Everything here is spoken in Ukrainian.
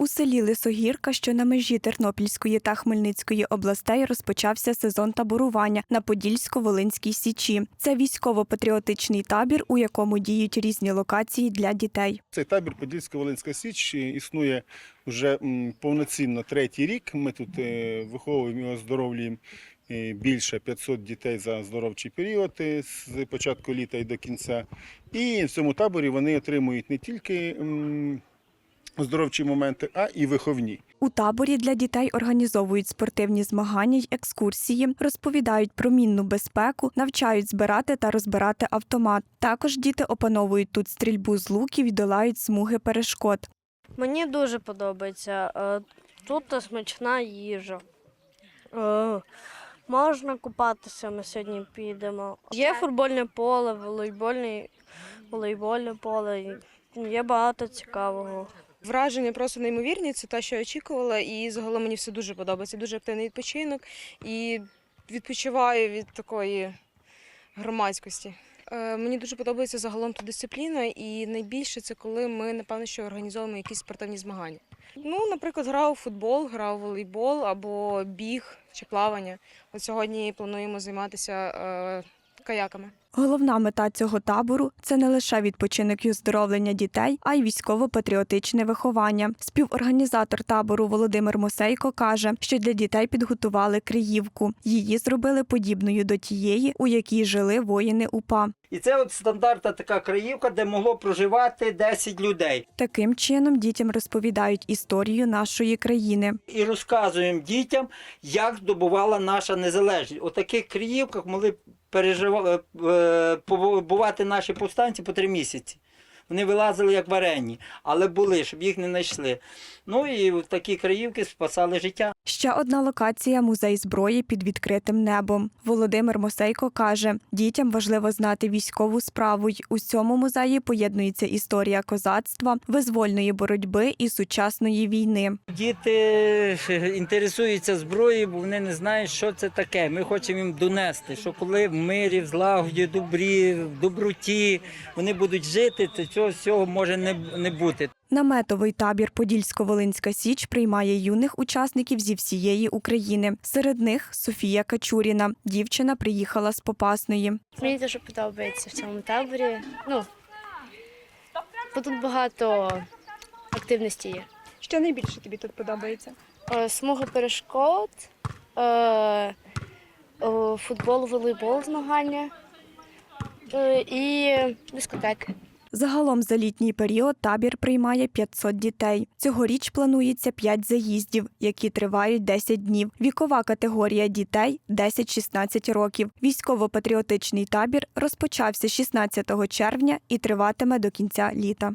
У селі Лисогірка, що на межі Тернопільської та Хмельницької областей, розпочався сезон таборування на Подільсько-Волинській січі. Це військово-патріотичний табір, у якому діють різні локації для дітей. Цей табір Подільська-Волинська Січ існує вже повноцінно третій рік. Ми тут е, виховуємо і оздоровлюємо е, більше 500 дітей за оздоровчий період е, з початку літа і до кінця. І в цьому таборі вони отримують не тільки оздоровчі моменти, а і виховні. У таборі для дітей організовують спортивні змагання й екскурсії, розповідають про мінну безпеку, навчають збирати та розбирати автомат. Також діти опановують тут стрільбу з луків і долають смуги перешкод. Мені дуже подобається. Е, Тут смачна їжа. Е, Можна купатися, ми сьогодні підемо. Є футбольне поле, волейбольне, волейбольне поле. Є багато цікавого. Враження просто неймовірні. Це те, що я очікувала, і загалом мені все дуже подобається. Дуже активний відпочинок і відпочиваю від такої громадськості. Е, Мені дуже подобається загалом тут дисципліна, і найбільше це коли ми, напевно, що організовуємо якісь спортивні змагання. Ну, наприклад, грав у футбол, грав у волейбол або біг чи плавання. От сьогодні плануємо займатися е, каяками. Головна мета цього табору це не лише відпочинок і оздоровлення дітей, а й військово-патріотичне виховання. Співорганізатор табору Володимир Мосейко каже, що для дітей підготували Криївку. Її зробили подібною до тієї, у якій жили воїни УПА. І це от стандартна така краївка, де могло проживати 10 людей. Таким чином дітям розповідають історію нашої країни. І розказуємо дітям, як здобувала наша незалежність. У таких краївках могли переживати, побувати наші повстанці по три місяці. Вони вилазили як варені, але були, щоб їх не знайшли. Ну і в такі краївки спасали життя. Ще одна локація музей зброї під відкритим небом. Володимир Мосейко каже, дітям важливо знати військову справу. й У цьому музеї поєднується історія козацтва, визвольної боротьби і сучасної війни. Діти е, інтересуються зброєю, бо вони не знають, що це таке. Ми хочемо їм донести, що коли в мирі, в злагоді, добрі, в доброті вони будуть жити, то цього всього може не, не бути. Наметовий табір Подільсько-Волинська Січ приймає юних учасників зі всієї України. Серед них Софія Качуріна. Дівчина приїхала з Попасної. Мені дуже подобається в цьому таборі. Ну, бо тут багато активності є. Що найбільше тобі тут подобається? Е, Смуга перешкод, е, футбол, волейбол змагання е, і дискотеки. Загалом за літній період табір приймає 500 дітей. Цьогоріч планується 5 заїздів, які тривають 10 днів. Вікова категорія дітей 10-16 років. Військово-патріотичний табір розпочався 16 червня і триватиме до кінця літа.